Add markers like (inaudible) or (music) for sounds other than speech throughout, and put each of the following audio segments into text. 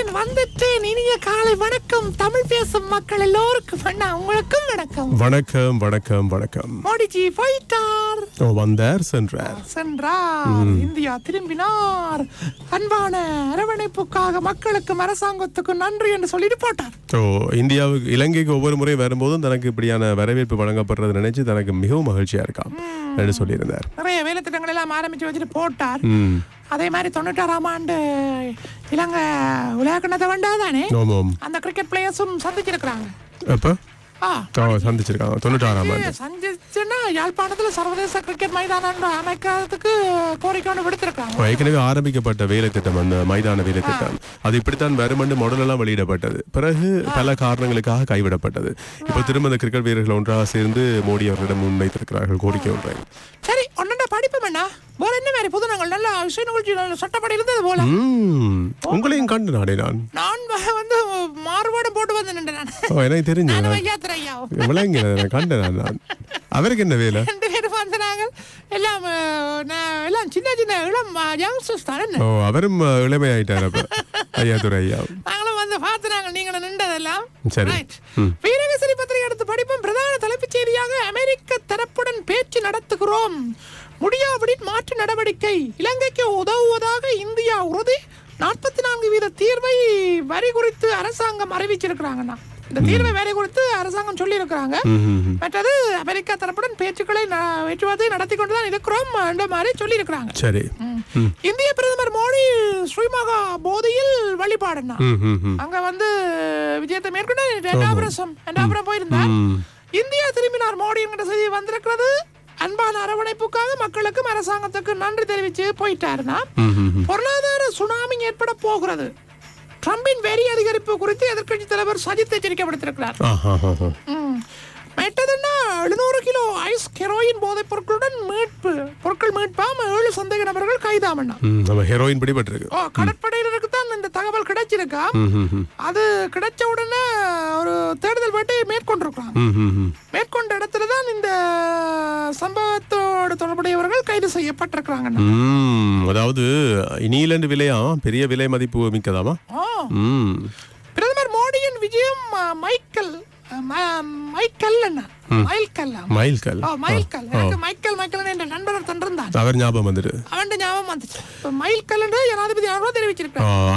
இனிய காலை வணக்கம். தமிழ் பேசும் மக்கள் எல்லோருக்கும் அண்ணா உங்களுக்கும் வணக்கம். வணக்கம் வணக்கம் வணக்கம். மோடிஜி போயிட்டார். ஓ, வந்தார் சென்றார். சென்றார். இந்தியா திரும்பினார். அன்பான அரவணைப்புக்காக மக்களுக்கும் அரசாங்கத்துக்கும் நன்றி என்று சொல்லிட்டு போட்டார். ஸோ இந்தியாவுக்கு இலங்கைக்கு ஒவ்வொரு முறை வரும்போதும் தனக்கு இப்படியான வரவேற்பு வழங்கப்படுறது நினைச்சு தனக்கு மிகவும் மகிழ்ச்சியா இருக்காம் என்று சொல்லியிருந்தார். நிறைய வேலை திட்டங்கள் எல்லாம் ஆரம்பிச்சு வச்சுட்டு போட்டார். அதே மாதிரி தொண்ணூற்றாறாம் ஆண்டு இலங்கை உலகக்கிணத்தை வந்தாதானே ஆமாம். அந்த கிரிக்கெட் பிளேயர்ஸும் சந்திச்சிருக்கிறாங்க. எப்போ? சந்திச்சிருக்காங்க. தொண்ணூற்றாறாம் ஆண்டு. சந்திச்சுன்னா யாழ்ப்பாணத்துல சர்வதேச கிரிக்கெட் மைதானம் அமைக்கிறதுக்கு கோரிக்கை ஒன்று விடுத்திருக்காங்க. ஏற்கனவே ஆரம்பிக்கப்பட்ட வேலை திட்டம் அந்த மைதான வேலை திட்டம் அது இப்படித்தான் வருமென்று மாடல் எல்லாம் வெளியிடப்பட்டது. பிறகு பல காரணங்களுக்காக கைவிடப்பட்டது. இப்போ திரும்ப இந்த கிரிக்கெட் வீரர்கள் ஒன்றாக சேர்ந்து மோடி அவர்களிடம் முன்வைத்திருக்கிறார்கள் கோரிக்கை ஒன்றை. சரி ஒன்னண்ட படிப்பு என்ன வேற என்ன மாதிரி புதுநங்கள் நல்ல விஷய நிகழ்ச்சி சட்டப்படி இருந்தது போல. உங்களையும் கண்டு நானே. நான் நான் வந்து மாறுபாடு போட்டு வந்து நின்று நான். ஓ, எனக்கு தெரிஞ்சு ஐயாவும் விளங்க நான் கண்டேன் நான். அவருக்கு என்ன வேலை? ரெண்டு பேரும் வந்து நாங்கள் எல்லாம் எல்லாம் சின்ன சின்ன இளம் யங்ஸ்டர்ஸ் தான் ஓ அவரும் இளமையாயிட்டார் அப்ப. ஐயா துரை ஐயா. நாங்களும் வந்து பார்த்து நாங்கள் நீங்கள் நின்றதெல்லாம். சரி. வீரகேசரி பத்திரிகை எடுத்து படிப்பும். பிரதான தலைப்புச் செய்தியாக அமெரிக்க தரப்புடன் பேச்சு நடத்துகிறோம். முடியாவிடின் மாற்று நடவடிக்கை. இலங்கைக்கு உதவுவதாக இந்தியா உறுதி. நாற்பத்தி நான்கு வீத தீர்வை வரி குறித்து அரசாங்கம் அறிவிச்சிருக்கிறாங்கண்ணா. இந்த தீர்வை வரி குறித்து அரசாங்கம் சொல்லியிருக்கிறாங்க. மற்றது அமெரிக்கா தரப்புடன் பேச்சுக்களை பேச்சுவார்த்தை நடத்தி கொண்டுதான் இருக்கிறோம் என்ற மாதிரி சொல்லியிருக்கிறாங்க. சரி. ம். இந்திய பிரதமர் மோடி ஸ்ரீமகா போதியில் வழிபாடுனா. அங்க வந்து விஜயத்தை மேற்கொண்டு ரெண்டாபுரம் ரெண்டாபுரம் போயிருந்தார். இந்தியா திரும்பினார் மோடி என்கிற செய்தி வந்திருக்கிறது. அன்பான அரவணைப்புக்காக மக்களுக்கும் அரசாங்கத்துக்கு நன்றி தெரிவிச்சு போயிட்டாருன்னா. பொருளாதார சுனாமி ஏற்பட போகிறது. ட்ரம்பின் வரி அதிகரிப்பு குறித்து எதிர்க்கட்சி தலைவர் சஜித் எச்சரிக்கை விடுத்திருக்கிறார். மற்றதுன்னா எழுநூறு கிலோ ஐஸ் ஹெரோயின் போதைப் பொருட்களுடன் மீட்பு பொருட்கள் மீட்பாம் ஏழு சந்தேக நபர்கள் கைதாமண்ணா நம்ம ஹெரோயின் பிடிபட்டிருக்கு. கடற்படையினருக்கு தான் இந்த தகவல் கிடைச்சிருக்கா. அது கிடைச்ச உடனே ஒரு தேடுதல் வேட்டை மேற்கொண்டிருக்கிறாங்க ம், ம், ம். மேற்கொண்ட இடத்துல தான் இந்த சம்பவத்தோடு தொடர்புடையவர்கள் கைது செய்யப்பட்டிருக்கிறாங்கண்ணா. ம், அதாவது இனியிலண்டு விலையா? பெரிய விலை மதிப்பு மிக்கதாமா பிரதமர் மோடியின் விஜயம் மைக்கேல் மைக்கேல் என்ன மைல்கல் மைல்கல் மைல்கல் எனக்கு மைக்கேல் மைக்கேல் என்ற நண்பர் தந்திருந்தான் அவர் ஞாபகம் வந்துட்டு அவன் ஞாபகம் வந்துச்சு. மைல்கல் ஜனாதிபதி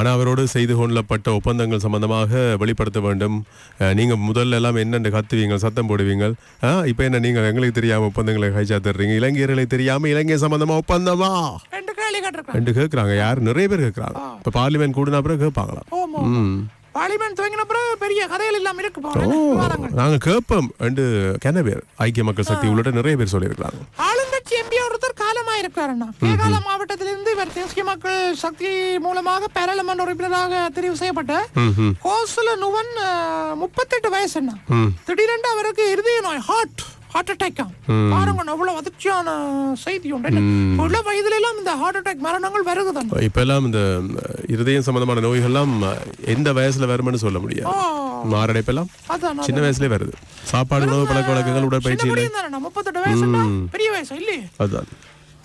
அவர்களும் ஆ, தெரிவிச்சிருக்காங்க ஆனா அவரோடு செய்து கொள்ளப்பட்ட ஒப்பந்தங்கள் சம்பந்தமாக வெளிப்படுத்த வேண்டும். அஹ், நீங்க முதல்ல எல்லாம் என்னென்று கத்துவீங்க சத்தம் போடுவீங்க ஆ, இப்ப என்ன நீங்க எங்களுக்கு தெரியாம ஒப்பந்தங்களை கைச்சா தர்றீங்க இளைஞர்களை தெரியாம இலங்கை சம்பந்தமா ஒப்பந்தமா? ரெண்டு கேக்குறாங்க யார்? நிறைய பேர் கேக்குறாங்க இப்ப பார்லிமெண்ட் கூடின அப்புறம் கேட்பாங்களா ஓமோ ம். பார்லிமெண்ட் துவங்கின பிறகு பெரிய கதைகள் இல்லாம இருக்கு நாங்க கேட்போம். ரெண்டு கன பேர் ஐக்கிய மக்கள் சக்தி உள்ளிட்ட நிறைய பேர் சொல்லியிருக்காங்க ஆளுங்கட்சி எம்பி ஒருத்தர் காலமா இருக்கிறாருண்ணா மாவட்டத்திலிருந்து தேசிய மக்கள் சக்தி மூலமாக பாராளுமன்ற உறுப்பினராக தெரிவு செய்யப்பட்ட கோசல நுவன் முப்பத்தெட்டு வயசு என்ன. திடீரென்று அவருக்கு இருதய நோய் ஹார்ட் ஹார்ட் அட்டாக் பாருங்க அவ்வளவு அதிர்ச்சியான செய்தி உண்டு? உள்ள வயதுல எல்லாம் இந்த ஹார்ட் அட்டாக் மரணங்கள் வருகுதான். இப்ப எல்லாம் இந்த இருதயம் சம்பந்தமான நோய்கள்லாம் எந்த வயசுல வரும்னு சொல்ல முடியாது. மாரடைப்பெல்லாம் சின்ன வயசுலயே வருது. சாப்பாடு உணவு பழக்க வழக்கங்கள் உடற்பயிற்சி இல்லை முப்பத்தெட்டு வயசுன்னா பெரிய வயசு இல்லையே? அதுதான்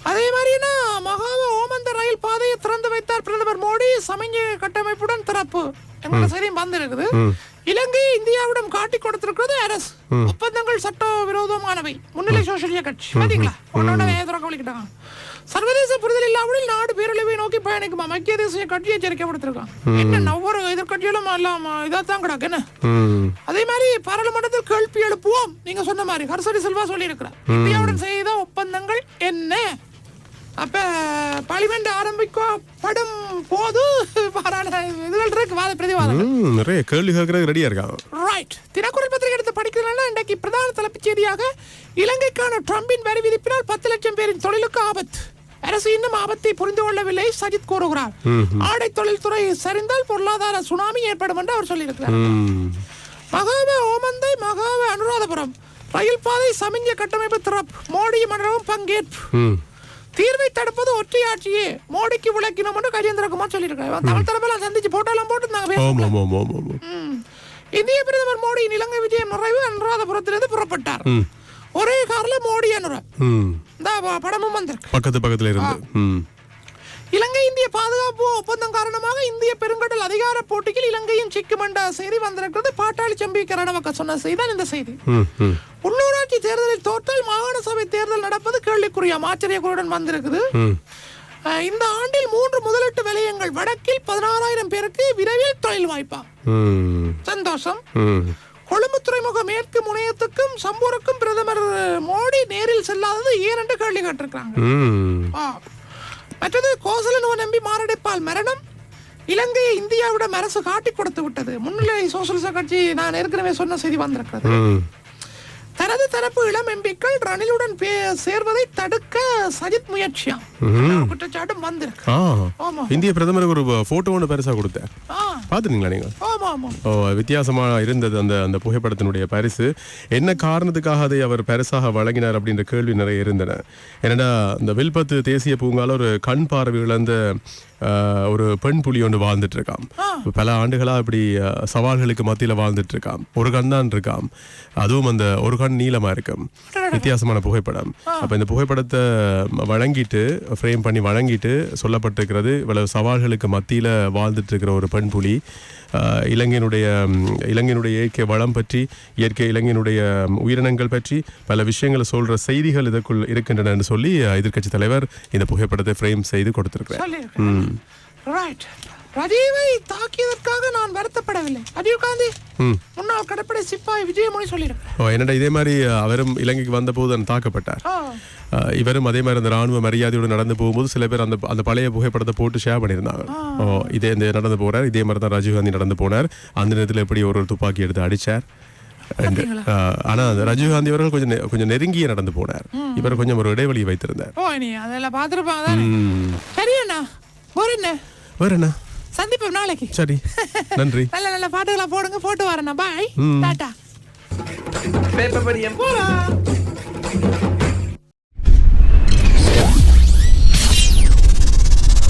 அதே மாதிரினா மகாவ ஓமந்த ரயில் பாதையை திறந்து வைத்தார் பிரதமர் மோடி. சமஞ்ச கட்டமைப்புடன் திறப்பு. சரியும் வந்திருக்குது. இலங்கை இந்தியாவிடம் காட்டி கொடுத்திருக்கிறது அரசு. ஒப்பந்தங்கள் சட்ட விரோதமானவை. முன்னிலை சோசியலிய கட்சி. பாத்தீங்களா வலிக்கிட்டாங்க சர்வதேச புரிதல் இல்லாமல் நாடு பேரழிவை நோக்கி பயணிக்குமா மத்திய தேசிய கட்சி எச்சரிக்கை கொடுத்திருக்காங்க என்ன ஒவ்வொரு எதிர்கட்சியிலும் எல்லாம் இதான் கிடக்கு. என்ன? அதே மாதிரி பாராளுமன்றத்தில் கேள்வி எழுப்புவோம். நீங்க சொன்ன மாதிரி ஹர்சடி செல்வா சொல்லி இருக்கிறார் இந்தியாவுடன் செய்த ஒப்பந்தங்கள் என்ன அப்ப பார்லிமெண்ட் ஆரம்பிக்கப்படும் போது. பாராள இதுகள் இருக்கு. வாத பிரதிவாதம் நிறைய கேள்வி கேட்கறதுக்கு ரெடியா இருக்காங்க. ரைட் தினக்குரல் பத்திரிகை எடுத்து படிக்கிறதுனா இன்றைக்கு பிரதான தலைப்புச் செய்தியாக இலங்கைக்கான ட்ரம்பின் வரி விதிப்பினால் பத்து லட்சம் பேரின் தொழிலுக்கு ஆபத்து. அரசு இன்னும் ஆபத்தை புரிந்து கொள்ளவில்லை சஜித் கூறுகிறார். ஆடை தொழில்துறை சரிந்தால் பொருளாதார சுனாமி ஏற்படும் என்று அவர் சொல்லியிருக்கிறார். மகாவ ஓமந்தை மகாவ அனுராதபுரம். ரயில் பாதை சமிஞ்ச கட்டமைப்பு திறப்பு. மோடி மண்டலம் பங்கேற்பு. தீர்வை தடுப்பது ஒற்றையாட்சியே. மோடிக்கு விளக்கினோம்னு கஜேந்திரகுமார் சொல்லியிருக்காரு. தமிழ் தரப்பெல்லாம் சந்திச்சு போட்டோ எல்லாம் போட்டுருந்தாங்க. இந்திய பிரதமர் மோடியின் இலங்கை விஜயம் நிறைவு அனுராதபுரத்திலிருந்து புறப்பட்டார். ஒரே கார்ல மோடி அனுர. இந்த படமும் வந்திருக்கு. பக்கத்து பக்கத்துல இருந்து. இலங்கை இந்திய பாதுகாப்பு ஒப்பந்தம் காரணமாக இந்திய பெருங்கடல் அதிகார போட்டியில் இலங்கையின் சிக்கும் என்ற செய்தி வந்திருக்கிறது. பாட்டாளி சம்பி கரணவக்க சொன்ன செய்தி தான் இந்த செய்தி. உள்ளூராட்சி தேர்தலில் தோற்றால் மாகாண சபை தேர்தல் நடப்பது கேள்விக்குறியாம் ஆச்சரியக்குறியுடன் வந்திருக்குது. இந்த ஆண்டில் மூன்று முதலீட்டு விலையங்கள் வடக்கில் பதினாறாயிரம் பேருக்கு விரைவில் தொழில் வாய்ப்பா. சந்தோஷம். கொழும்பு துறைமுக மேற்கு முனையத்துக்கும் சம்பூருக்கும் பிரதமர் மோடி நேரில் செல்லாதது ஏன் என்று கேள்வி ஆ. மற்றது கோசலனுவ நம்பி மாரடைப்பால் மரணம். இலங்கையை இந்தியாவிடம் அரசு காட்டி கொடுத்து விட்டது. முன்னிலை சோசியலிச கட்சி நான் ஏற்கனவே சொன்ன செய்தி வந்திருக்கிறது. தனது தரப்பு இளம் எம்பிக்கள் ரணிலுடன் சேர்வதை தடுக்க சஜித் முயற்சியாம். குற்றச்சாட்டும் வந்திருக்கு. இந்திய பிரதமருக்கு ஒரு போட்டோ ஒன்று பெருசா கொடுத்தார் ஆ பாத்துட்டீங்களா நீங்க? ஆமா ஆமா. ஓ வித்தியாசமா இருந்தது அந்த அந்த புகைப்படத்தினுடைய பரிசு. என்ன காரணத்துக்காக அதை அவர் பரிசாக வழங்கினார் அப்படின்ற கேள்வி நிறைய இருந்தன. ஏன்னா இந்த வில்பத்து தேசிய பூங்கால ஒரு கண் பார்வை இழந்த ஒரு பெண் புலி ஒன்று வாழ்ந்துட்டு இருக்காம் பல ஆண்டுகளா இப்படி சவால்களுக்கு மத்தியில வாழ்ந்துட்டு இருக்காம் ஒரு கண் தான் இருக்காம். அதுவும் அந்த ஒரு கண் நீளமா இருக்கும். வித்தியாசமான புகைப்படம். அப்ப இந்த புகைப்படத்தை வழங்கிட்டு ஃப்ரேம் பண்ணி வழங்கிட்டு சொல்லப்பட்டிருக்கிறது இவ்வளவு சவால்களுக்கு மத்தியில வாழ்ந்துட்டு இருக்கிற ஒரு பெண் புலி. ஆஹ், இலங்கையினுடைய இலங்கையினுடைய இயற்கை வளம் பற்றி இயற்கை இலங்கையினுடைய உயிரினங்கள் பற்றி பல விஷயங்களை சொல்ற செய்திகள் இதற்குள் இருக்கின்றன என்று சொல்லி எதிர்க்கட்சி தலைவர் இந்த புகைப்படத்தை ஃப்ரேம் செய்து கொடுத்திருக்கிறார். ரஜீவை தாக்கியதற்காக நான் வருத்தப்படவில்லை. ராஜீவ் காந்தி கடற்படை சிப்பாய் விஜயமொழி சொல்லியிருக்கேன் ஓ, என்னடா இதே மாதிரி அவரும் இலங்கைக்கு வந்தபோது அந்த தாக்கப்பட்டார். இவரும் அதே மாதிரி அந்த ராணுவ மரியாதையோடு நடந்து போகும்போது சில பேர் அந்த அந்த பழைய புகைப்படத்தை போட்டு ஷேர் பண்ணியிருந்தாங்க. ஓ இதே இந்த நடந்து போறார் இதே மாதிரி தான் ராஜீவ்காந்தி நடந்து போனார். அந்த நேரத்தில் எப்படி ஒரு ஒரு துப்பாக்கி எடுத்து அடிச்சார். And, ஆஹ் ஆனா அந்த ராஜீவ்காந்தி அவர்கள் கொஞ்சம் கொஞ்சம் நெருங்கிய நடந்து போனார். இவர் கொஞ்சம் ஒரு இடைவெளி வைத்திருந்தார். ஓ நீ அதெல்லாம் பார்த்துருப்பாங்க. சரி அண்ணா ஒரு என்ன வேற என்ன சந்திப்போம் நாளைக்கு. சரி. நன்றி. (laughs) நல்ல நல்ல பாட்டுகளா போடுங்க. போட்டு வரேண்ணா பாய் டாட்டா பேப்பர் படியம் போலாம்